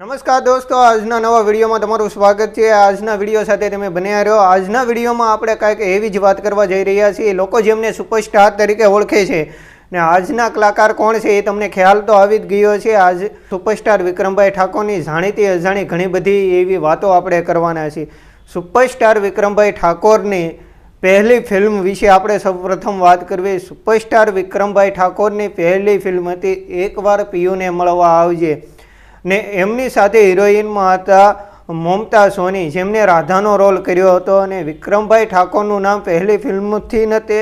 નમસ્કાર દોસ્તો, આજના નવા વિડીયોમાં તમારું સ્વાગત છે. આજના વીડિયો સાથે તમે બન્યા રહ્યો આજના વિડીયોમાં આપણે કાંઈક એવી જ વાત કરવા જઈ રહ્યા છીએ. લોકો જેમને સુપરસ્ટાર તરીકે ઓળખે છે. ને આજના કલાકાર કોણ છે એ તમને ખ્યાલ તો આવી જ ગયો છે. આજ સુપરસ્ટાર વિક્રમભાઈ ઠાકોરની જાણીતી અજાણી ઘણી બધી એવી વાતો આપણે કરવાના છીએ. સુપરસ્ટાર વિક્રમભાઈ ઠાકોરની પહેલી ફિલ્મ વિશે આપણે સૌપ્રથમ વાત કરવી સુપરસ્ટાર વિક્રમભાઈ ઠાકોરની પહેલી ફિલ્મ હતી, એકવાર પિયુને મળવા આવજે. ને એમની સાથે હિરોઈનમાં હતા મમતા સોની, જેમને રાધાનો રોલ કર્યો હતો અને વિક્રમભાઈ ઠાકોરનું નામ પહેલી ફિલ્મથી ન તે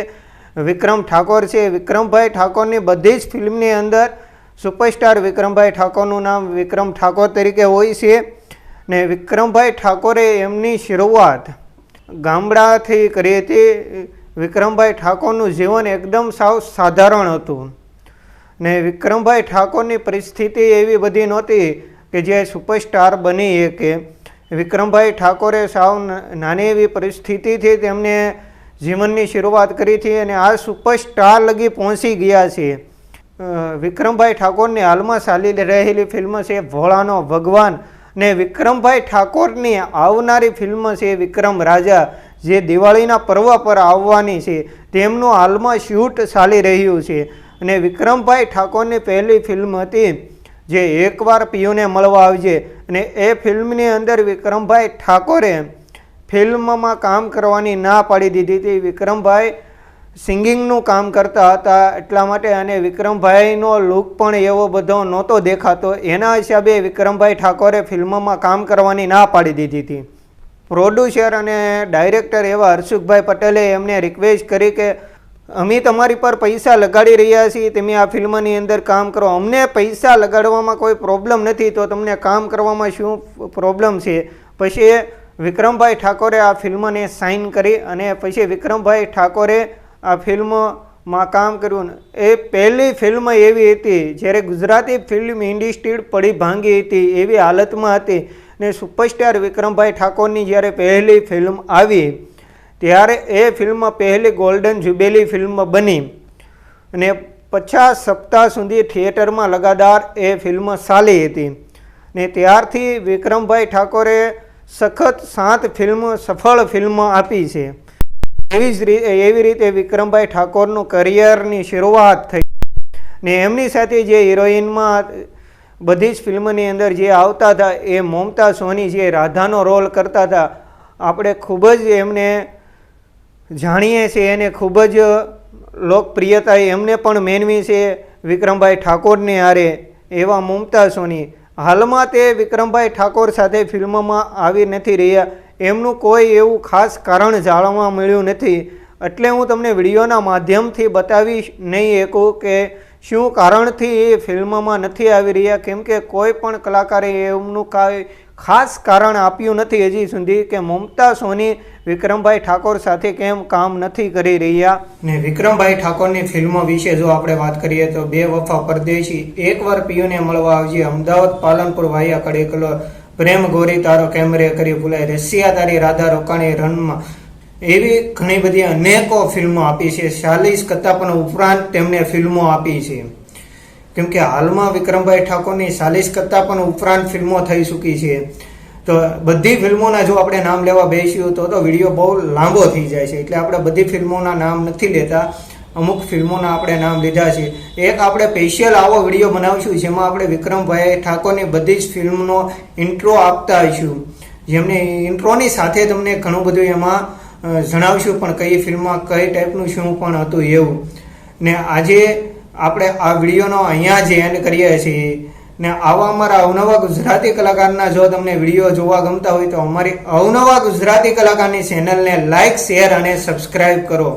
વિક્રમ ઠાકોર છે. વિક્રમભાઈ ઠાકોરની બધી જ ફિલ્મની અંદર સુપરસ્ટાર વિક્રમભાઈ ઠાકોરનું નામ વિક્રમ ઠાકોર તરીકે હોય છે ને વિક્રમભાઈ ઠાકોરે એમની શરૂઆત ગામડાથી કરી હતી. વિક્રમભાઈ ઠાકોરનું જીવન એકદમ સાવ સાધારણ હતું. ને વિક્રમભાઈ ઠાકોરની પરિસ્થિતિ એવી બધી નહોતી કે જે સુપરસ્ટાર બની શકે. વિક્રમભાઈ ઠાકોરે સાવ નાની એવી પરિસ્થિતિથી તેમને જીવનની શરૂઆત કરી હતી અને આ સુપરસ્ટાર લગી પહોંચી ગયા છે. વિક્રમભાઈ ઠાકોરની હાલમાં ચાલી રહેલી ફિલ્મ છે ભોળાનો ભગવાન ને વિક્રમભાઈ ઠાકોરની આવનારી ફિલ્મ છે વિક્રમ રાજા, જે દિવાળીના પર્વ પર આવવાની છે. તેમનું હાલમાં શૂટ ચાલી રહ્યું છે. અને વિક્રમભાઈ ઠાકોરની પહેલી ફિલ્મ હતી જે એકવાર પિયુને મળવા આવજે. અને એ ફિલ્મની અંદર વિક્રમભાઈ ઠાકોરે ફિલ્મમાં કામ કરવાની ના પાડી દીધી હતી. વિક્રમભાઈ સિંગિંગનું કામ કરતા હતા એટલા માટે અને વિક્રમભાઈનો લુક પણ એવો બધો નહોતો દેખાતો. એના હિસાબે વિક્રમભાઈ ઠાકોરે ફિલ્મમાં કામ કરવાની ના પાડી દીધી હતી. પ્રોડ્યુસર અને ડાયરેક્ટર એવા હર્ષુખભાઈ પટેલે એમને રિક્વેસ્ટ કરી કે અમે તમારી પર પૈસા લગાડી રહ્યા છીએ, તમે આ ફિલ્મની અંદર કામ કરો. અમને પૈસા લગાડવામાં કોઈ પ્રોબ્લેમ નથી, તો તમને કામ કરવામાં શું પ્રોબ્લેમ છે? પછી વિક્રમભાઈ ઠાકોરે આ ફિલ્મને સાઇન કરી અને પછી વિક્રમભાઈ ઠાકોરે આ ફિલ્મમાં કામ કર્યું. એ પહેલી ફિલ્મ એવી હતી, જ્યારે ગુજરાતી ફિલ્મ ઇન્ડસ્ટ્રી પડી ભાંગી હતી, એવી હાલતમાં હતી. ને સુપરસ્ટાર વિક્રમભાઈ ઠાકોરની જ્યારે પહેલી ફિલ્મ આવી ત્યારે એ ફિલ્મ પહેલી ગોલ્ડન જ્યુબેલી ફિલ્મ બની. અને પચાસ સપ્તાહ સુધી થિયેટરમાં લગાતાર એ ફિલ્મ ચાલી હતી. ને ત્યારથી વિક્રમભાઈ ઠાકોરે સખત સાત ફિલ્મ, સફળ ફિલ્મ આપી છે. એવી જ રીતે એવી રીતે વિક્રમભાઈ ઠાકોરનું કરિયરની શરૂઆત થઈ. ને એમની સાથે જે હિરોઈનમાં બધી જ ફિલ્મની અંદર જે આવતા હતા, એ મમતા સોની, જે રાધાનો રોલ કરતા હતા, આપણે ખૂબ જ એમને જાણીએ છીએ એને ખૂબ જ લોકપ્રિયતા એમને પણ મેનવી છે વિક્રમભાઈ ઠાકોરને હારે એવા મમતા સોની. હાલમાં તે વિક્રમભાઈ ઠાકોર સાથે ફિલ્મમાં આવી નથી રહ્યા. એમનું કોઈ એવું ખાસ કારણ જાણવા મળ્યું નથી. એટલે હું તમને વિડીયોના માધ્યમથી બતાવી નહીં શકું કે શું કારણથી એ ફિલ્મમાં નથી આવી રહ્યા. કેમ કે કોઈ પણ કલાકારે એમનું કાંઈ ખાસ કારણ આપ્યું નથી હજી સુધી કે મમતા, સોની, વિક્રમભાઈ ઠાકોર સાથે કેમ કામ નથી કરી રહ્યા? ને વિક્રમભાઈ ઠાકોરની ફિલ્મો વિશે જો આપણે વાત કરીએ તો બે વફા પરદેશી એકવાર પિયુને મળવા આવજે. અમદાવાદ, પાલનપુર વાયા કડેકલો પ્રેમ ગોરી તારો કેમરે કરી ભૂલાય. રશિયા તારી રાધા રોકાણી રનમાં એવી ઘણી બધી અનેકો ફિલ્મો આપી છે. ચાલીસ કરતાં પણ ઉપરાંત તેમણે ફિલ્મો આપી છે. કેમ કે હાલમાં વિક્રમભાઈ ઠાકોરની ચાલીસ કરતાં પણ ઉપરાંત ફિલ્મો થઈ ચૂકી છે. તો બધી ફિલ્મોના જો આપણે નામ લેવા બેસીએ તો તો વીડિયો બહુ લાંબો થઈ જાય છે. એટલે આપણે બધી ફિલ્મોના નામ નથી લેતા. અમુક ફિલ્મોના આપણે નામ લીધા છે. એક આપણે સ્પેશિયલ આવો વીડિયો બનાવીશું જેમાં આપણે વિક્રમભાઈ ઠાકોરની બધી જ ફિલ્મનો ઇન્ટ્રો આપતા હશું જેમને ઇન્ટ્રોની સાથે તમને ઘણું બધું એમાં જણાવશું પણ કઈ ફિલ્મમાં કઈ ટાઈપનું શું પણ હતું એવું. ને આજે આપણે આ વિડીયોનો અહીંયા જ એન્ડ કરીએ છીએ. ને આવા અમારા અવનવા ગુજરાતી કલાકારના જો તમને વીડિયો જોવા ગમતા હોય તો અમારી અવનવા ગુજરાતી કલાકારની ચેનલને લાઈક શેર અને સબસ્ક્રાઈબ કરો.